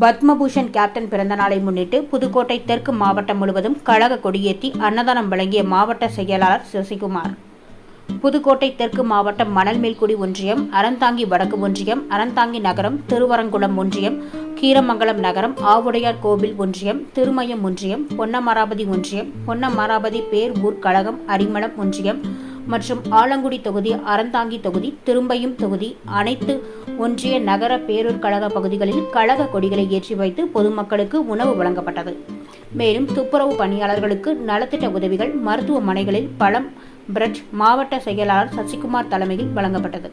Padma Bhushan captain பிறந்த நாளை முன்னிட்டு புதுக்கோட்டை தெற்கு மாவட்டம் முழுவதும் கழக கொடியேற்றி அன்னதானம் வழங்கிய மாவட்ட செயலாளர் சசிகுமார். புதுக்கோட்டை தெற்கு மாவட்டம் மணல்மேல்குடி ஒன்றியம் அறந்தாங்கி வடக்கு ஒன்றியம் அறந்தாங்கி நகரம் திருவரங்குளம் ஒன்றியம் கீரமங்கலம் நகரம் ஆவுடையார் கோவில் ஒன்றியம் திருமயம் ஒன்றியம் பொன்னமராபதி ஒன்றியம் பொன்னமராபதி பேர் ஊர் கழகம் அரிமளம் ஒன்றியம் மற்றும் ஆலங்குடி தொகுதி அறந்தாங்கி தொகுதி திரும்பையும் தொகுதி அனைத்து ஒன்றிய நகர பேரூர் கழக பகுதிகளில் கழக கொடிகளை ஏற்றி வைத்து பொதுமக்களுக்கு உணவு வழங்கப்பட்டது. மேலும் துப்புரவு பணியாளர்களுக்கு நலத்திட்ட உதவிகள் மருத்துவமனைகளில் பழம் பிரெட் மாவட்ட செயலாளர் சசிகுமார் தலைமையில் வழங்கப்பட்டது.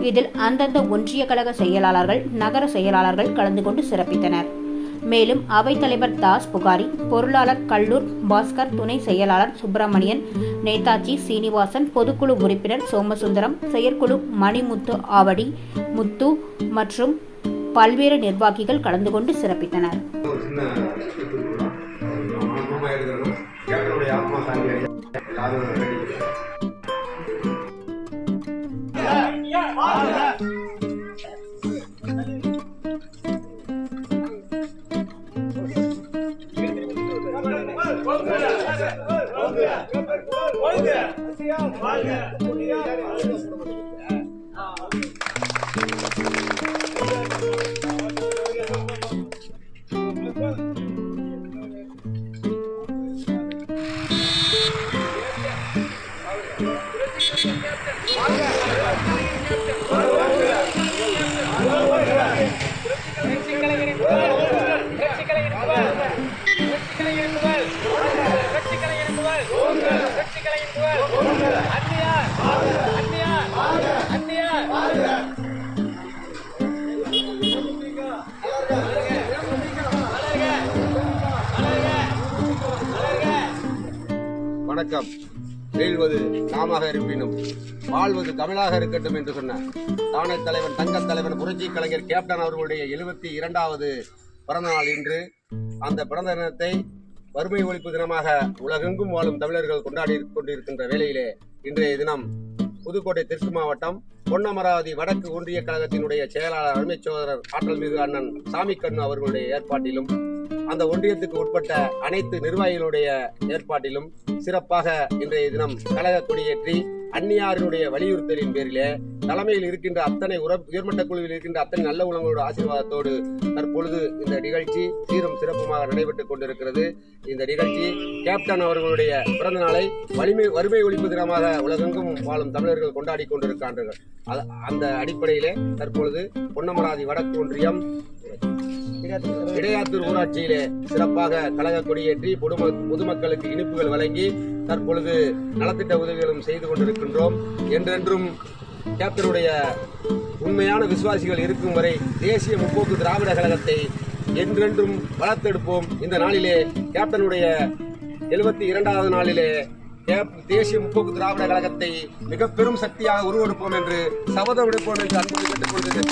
இதில் அந்தந்த ஒன்றிய கழக செயலாளர்கள் நகர செயலாளர்கள் கலந்து கொண்டு சிறப்பித்தனர். மேலும் அவைத்தலைவர் தாஸ் புகாரி பொருளாளர் கல்லூர் பாஸ்கர் துணை செயலாளர் சுப்பிரமணியன் நேதாஜி சீனிவாசன் பொதுக்குழு உறுப்பினர் சோமசுந்தரம் செயற்குழு மணிமுத்து ஆவடி முத்து மற்றும் பல்வேறு நிர்வாகிகள் கலந்து கொண்டு சிறப்பித்தனர். ஒரு சின்ன கொடுக்கலாம் ஆத்மா வணக்கம். வீழ்வது நாமாக இருப்பினும் வாழ்வது தமிழாக இருக்கட்டும் என்று சொன்ன தானே தலைவன் தங்கத் தலைவன் புரட்சி கலைஞர் கேப்டன் அவர்களுடைய எழுபத்தி இரண்டாவது பிறந்த நாள் இன்று. அந்த பிறந்த தினத்தை வறுமை ஒழிப்பு தினமாக உலகெங்கும் வாழும் தமிழர்கள் கொண்டாடி கொண்டிருக்கின்ற வேளையிலே இன்றைய தினம் புதுக்கோட்டை தெற்கு மாவட்டம் பொன்னமராவதி வடக்கு ஒன்றிய கழகத்தினுடைய செயலாளர் அருமை சோதரர் ஆற்றல் மிகு அண்ணன் சாமி கண்ணு அவர்களுடைய ஏற்பாட்டிலும் அந்த ஒன்றியத்துக்கு உட்பட்ட அனைத்து நிர்வாகிகளுடைய ஏற்பாட்டிலும் சிறப்பாக இன்றைய தினம் கழக கொடியேற்றி அந்நியாரினுடைய வலியுறுத்தலின் பேரிலே தலைமையில் இருக்கின்ற அத்தனை உற உயர்மட்ட குழுவில் இருக்கின்ற அத்தனை நல்ல உலகளோட ஆசீர்வாதத்தோடு தற்பொழுது இந்த நிகழ்ச்சி சீரும் சிறப்புமாக நடைபெற்றுக் கொண்டிருக்கிறது. இந்த நிகழ்ச்சி கேப்டன் அவர்களுடைய பிறந்த நாளை வலிமை வறுமை ஒழிப்பு தினமாக உலகெங்கும் வாழும் தமிழர்கள் கொண்டாடி கொண்டிருக்கின்றார்கள் அந்த அடிப்படையிலே தற்பொழுது பொன்னமராதி வடக்கு ஒன்றியம் இடையாத்தூர் ஊராட்சியிலே சிறப்பாக கழக கொடியேற்றி பொதுமக்களுக்கு இனிப்புகள் வழங்கி தற்பொழுது நலத்திட்ட உதவிகளும் செய்து கொண்டிருக்கின்றோம். என்றென்றும் கேப்டனுடைய உண்மையான விசுவாசிகள் இருக்கும் வரை தேசிய முற்போக்கு திராவிட கழகத்தை என்றென்றும் வளர்த்தெடுப்போம். இந்த நாளிலே கேப்டனுடைய எழுபத்தி இரண்டாவது நாளிலே தேசிய முற்போக்கு திராவிட கழகத்தை மிக பெரும் சக்தியாக உருவெடுப்போம் என்று சபதம் எடுப்போம் என்று அன்போடு கேட்டுக்கொள்கிறது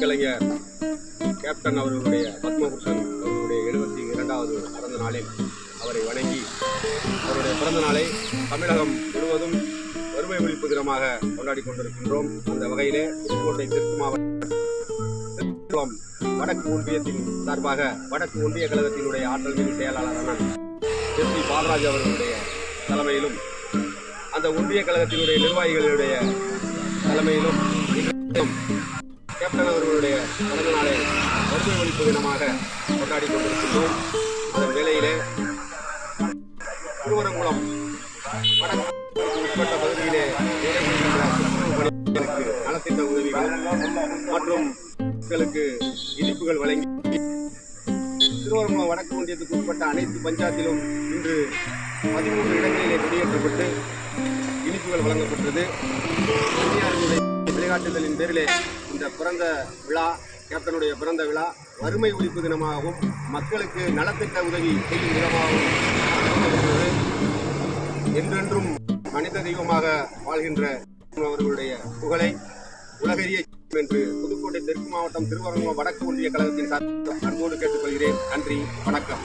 கலைஞர் கேப்டன் அவர்களுடைய பத்மபூஷன் அவர்களுடைய எழுபத்தி இரண்டாவது பிறந்த நாளில் அவரை வணங்கி அவருடைய பிறந்த நாளை தமிழகம் முழுவதும் வறுமை ஒழிப்பு தினமாக கொண்டாடி கொண்டிருக்கின்றோம். அந்த வகையிலே புதுக்கோட்டை தெற்கு மாவட்டம் வடக்கு ஒன்றியத்தின் சார்பாக வடக்கு ஒன்றிய கழகத்தினுடைய ஆற்றல் மிகு செயலாளரான எஸ் பி பாலராஜ் அவர்களுடைய தலைமையிலும் அந்த ஒன்றிய கழகத்தினுடைய நிர்வாகிகளுடைய தலைமையிலும் கேப்டன் அவர்களுடைய பிறந்த நாளை வறுமை ஒழிப்பு தினமாக கொண்டாடி கொண்டிருக்கின்றோம். அதன் வேளையிலே திருவரங்குளம் வடக்கு உட்பட்ட பகுதியிலே வேலை செய்கின்ற மக்களுக்கு இனிப்புகள் வழங்கி திருவரங்குளம் வடக்கு ஒன்றியத்துக்கு உட்பட்ட அனைத்து பஞ்சாயத்திலும் இன்று பதிமூன்று இடங்களிலே குடியேற்றப்பட்டு இனிப்புகள் வழங்கப்பட்டது. இந்தியாவினுடைய வழிகாட்டுதலின் பேரிலே இந்த பிறந்த விழா கேப்டனுடைய பிறந்த விழா வறுமை ஒழிப்பு தினமாகவும் மக்களுக்கு நலத்திட்ட உதவி செய்யும் தினமாகவும் என்றென்றும் மனித தெய்வமாக வாழ்கின்ற அவர்களுடைய புகழை உலகறிய என்று புதுக்கோட்டை தெற்கு மாவட்டம் திருவரங்கம் வடக்கு ஒன்றிய கழகத்தின் சார்பில் அன்போடு கேட்டுக்கொள்கிறேன். நன்றி. வணக்கம்.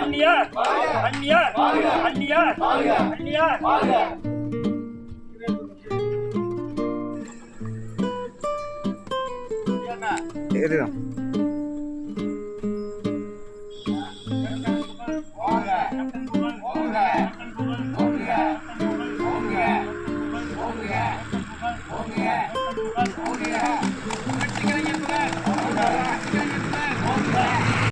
அந்நியார் அந்நியார் அந்நியார் அந்நியார் है